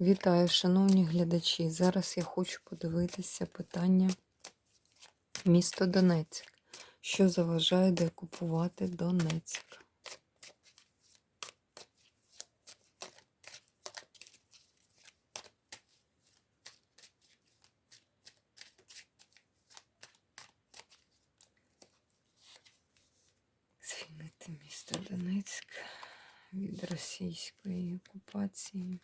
Вітаю, шановні глядачі. Зараз я хочу подивитися питання місто Донецьк. Що заважає деокупувати Донецьк? Звільнити місто Донецьк від російської окупації.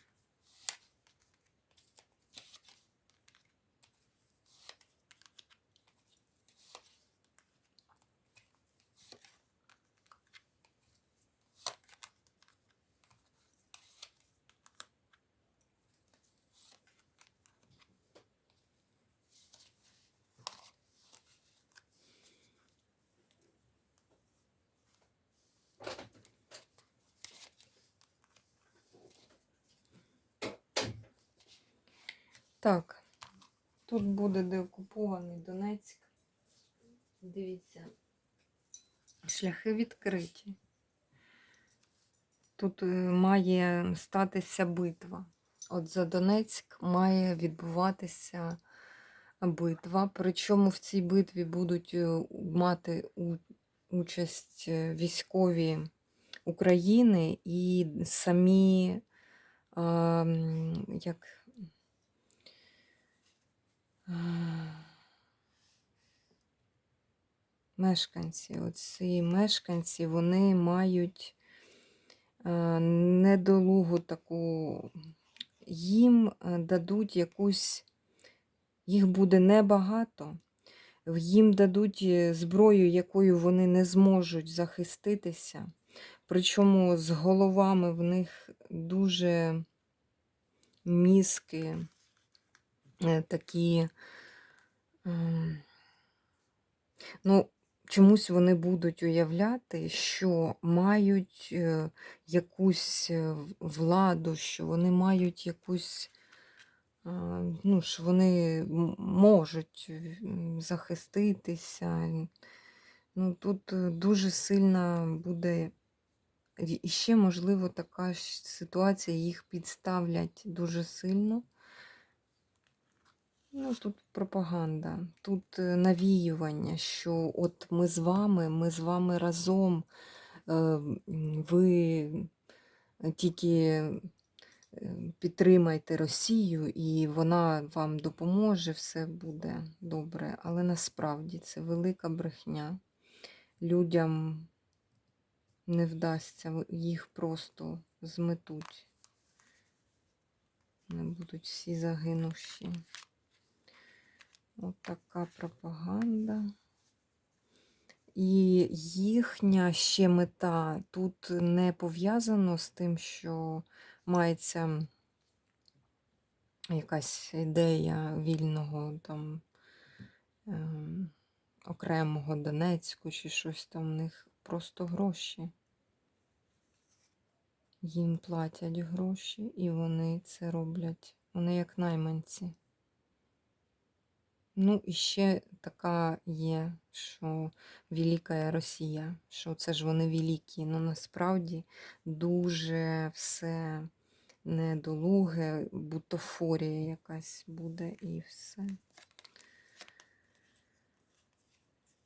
Так, тут буде деокупований Донецьк. Дивіться, шляхи відкриті. Тут е, має статися битва. От за Донецьк має відбуватися битва. Причому в цій битві будуть е, мати участь е, військові України і самі, як мешканці. Оці мешканці вони мають е, недолугу таку, їм е, дадуть якусь, їх буде небагато, їм дадуть е, зброю, якою вони не зможуть захиститися. Причому з головами в них дуже мізки такі. ем, Ну, чомусь вони будуть уявляти, що мають якусь владу, що вони мають якусь, ну, що вони можуть захиститися. Ну, тут е, дуже сильна буде. І ще, можливо, така ситуація, їх підставлять дуже сильно. Ну, тут пропаганда, тут е, навіювання, що от ми з вами, ми з вами разом, е, ви тільки е, підтримайте Росію, і вона вам допоможе, все буде добре. Але насправді це велика брехня. Людям не вдасться, їх просто зметуть. Не будуть всі загинувші. От така пропаганда. І їхня ще мета тут не пов'язано з тим, що мається якась ідея вільного там ем, окремого Донецьку чи щось там в них просто гроші. Їм платять гроші, і вони це роблять. Вони як найманці. Ну, і ще така є, що Велика Росія, що це ж вони великі. Ну насправді дуже все недолуге, бутафорія якась буде і все.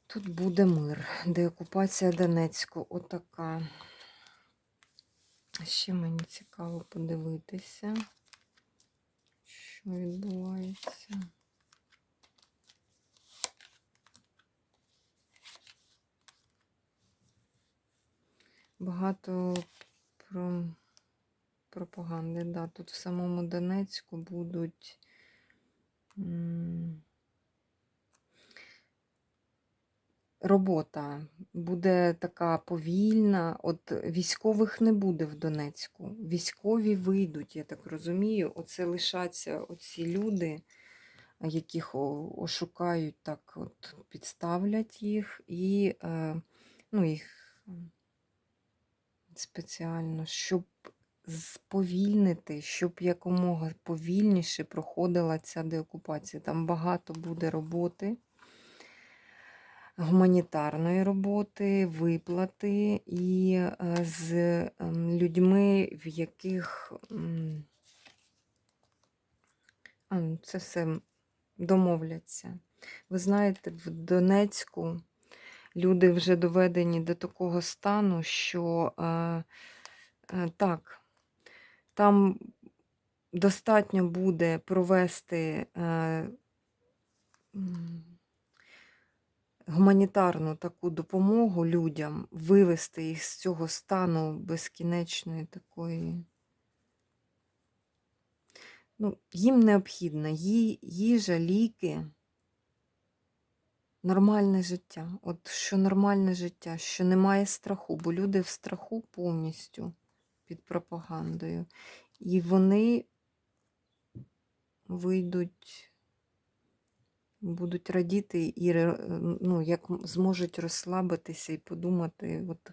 Тут буде мир, деокупація Донецьку, отака. Ще мені цікаво подивитися, що відбувається. Багато про пропаганди. Да. Тут в самому Донецьку будуть робота буде така повільна. От військових не буде в Донецьку. Військові вийдуть, я так розумію. Оце лишаться оці люди, яких ошукають, так от підставлять їх і е, ну, їх спеціально, щоб сповільнити, щоб якомога повільніше проходила ця деокупація. Там багато буде роботи, гуманітарної роботи, виплати і е, з ем, людьми, в яких це все домовляться. Ви знаєте, в Донецьку люди вже доведені до такого стану, що е, е, так, там достатньо буде провести е, гуманітарну таку допомогу людям, вивести їх з цього стану безкінечної такої. Ну, їм необхідна їжа, ліки, нормальне життя. От що нормальне життя, що немає страху, бо люди в страху повністю під пропагандою. І вони вийдуть, будуть радіти і ну, як зможуть розслабитися і подумати от,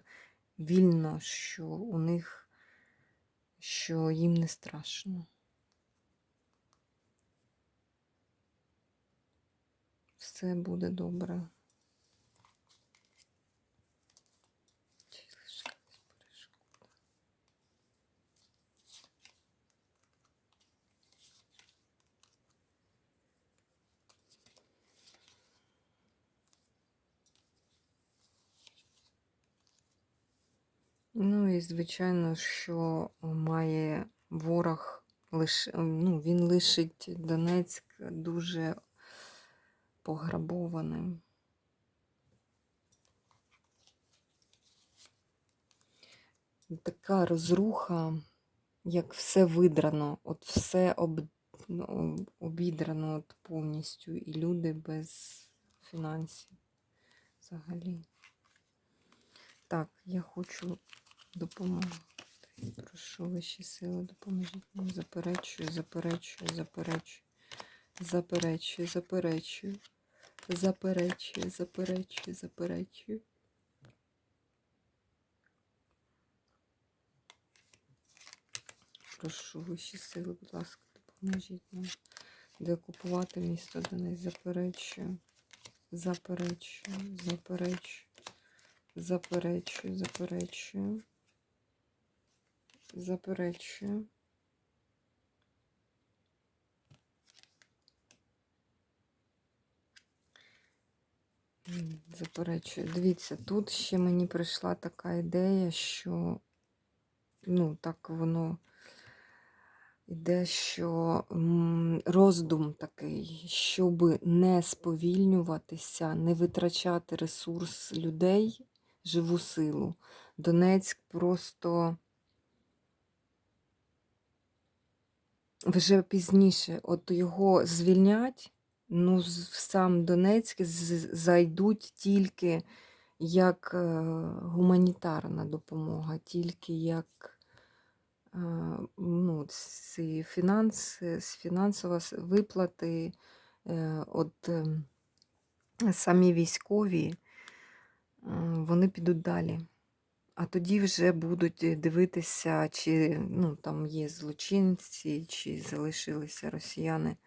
вільно, що у них, що їм не страшно. Все буде добре. Ну і звичайно, що має ворог лиш, ну, він лишить Донецьк дуже пограбованим. Така розруха, як все видрано, от все об, ну, обідрано от повністю, і люди без фінансів взагалі. Так, я хочу допомогти. Прошу вищі сили, допоможіть мені. Заперечую, заперечую, заперечую, заперечую, заперечую, заперечую, заперечую, заперечую. Прошу вищі сили, будь ласка, допоможіть нам деокупувати місто Донець. Заперечую, заперечую, заперечую, заперечую, заперечую, заперечую. Заперечую. Дивіться, тут ще мені прийшла така ідея, що ну, так воно іде, що роздум такий, щоб не сповільнюватися, не витрачати ресурс людей, живу силу. Донецьк просто вже пізніше, от його звільнять, ну, в сам Донецьк зайдуть тільки як е, гуманітарна допомога, тільки як е, ну, ці фінанси, з фінансова виплати, е, от е, самі військові, е, вони підуть далі. А тоді вже будуть дивитися, чи ну, там є злочинці, чи залишилися росіяни.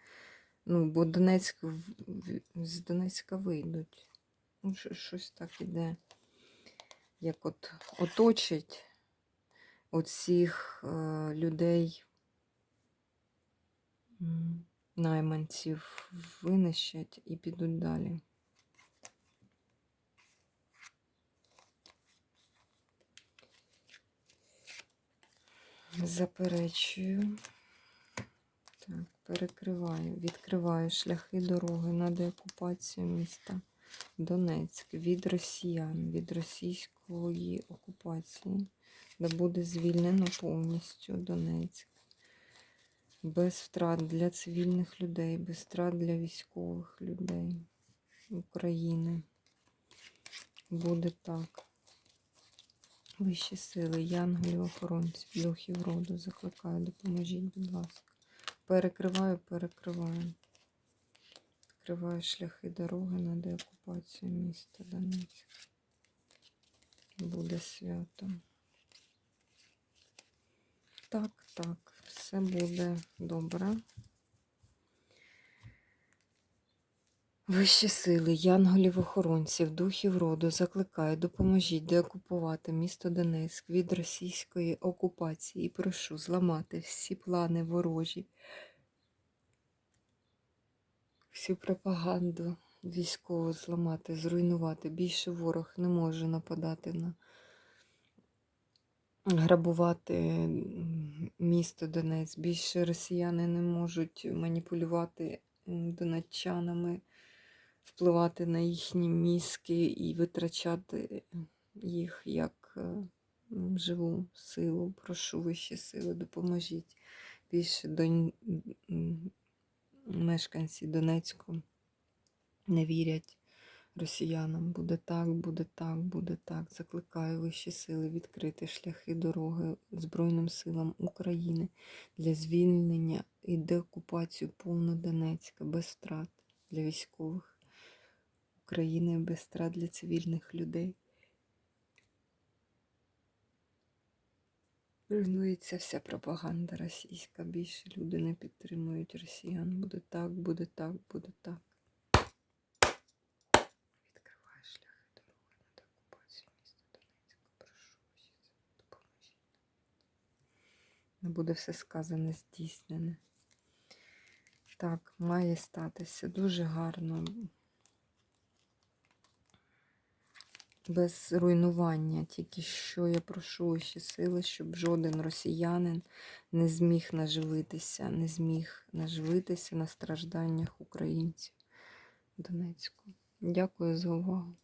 Ну, бо Донецьк, з Донецька вийдуть. Ну, що- щось так іде. Як от оточить оцих е, людей, найманців, винищать і підуть далі. Заперечую. Перекриваю, відкриваю шляхи дороги на деокупацію міста Донецьк від росіян, від російської окупації, де буде звільнено повністю Донецьк. Без втрат для цивільних людей, без втрат для військових людей України. Буде так. Вищі сили, янголів, охоронців, духів роду, закликаю, допоможіть, будь ласка. Перекриваю, перекриваю. Відкриваю шляхи дороги на деокупацію міста Донецьк. Буде свято. Так, так, все буде добре. Вищі сили, янголів-охоронців, духів роду закликаю, допоможіть деокупувати місто Донецьк від російської окупації і прошу зламати всі плани ворожі всю пропаганду військову зламати, зруйнувати. Більше ворог не може нападати на грабувати місто Донець. Більше росіяни не можуть маніпулювати донеччанами, впливати на їхні мізки і витрачати їх як е, живу силу. Прошу вищі сили, допоможіть. Більше м, мешканці Донецьку не вірять росіянам. Буде так, буде так, буде так. Закликаю вищі сили відкрити шляхи дороги Збройним силам України для звільнення і деокупацію повну Донецька без втрат для військових України, без втрат для цивільних людей. Руйнується вся пропаганда російська. Більше люди не підтримують росіян. Буде так, буде так, буде так. Відкривай шляхи дороги на деокупацію міста Донецька. Прошу всі допоможіть. Не буде все сказане, здійснене. Так, має статися дуже гарно. Без руйнування. Тільки що я прошу ще сили, щоб жоден росіянин не зміг наживитися, не зміг наживитися на стражданнях українців Донецьку. Дякую за увагу.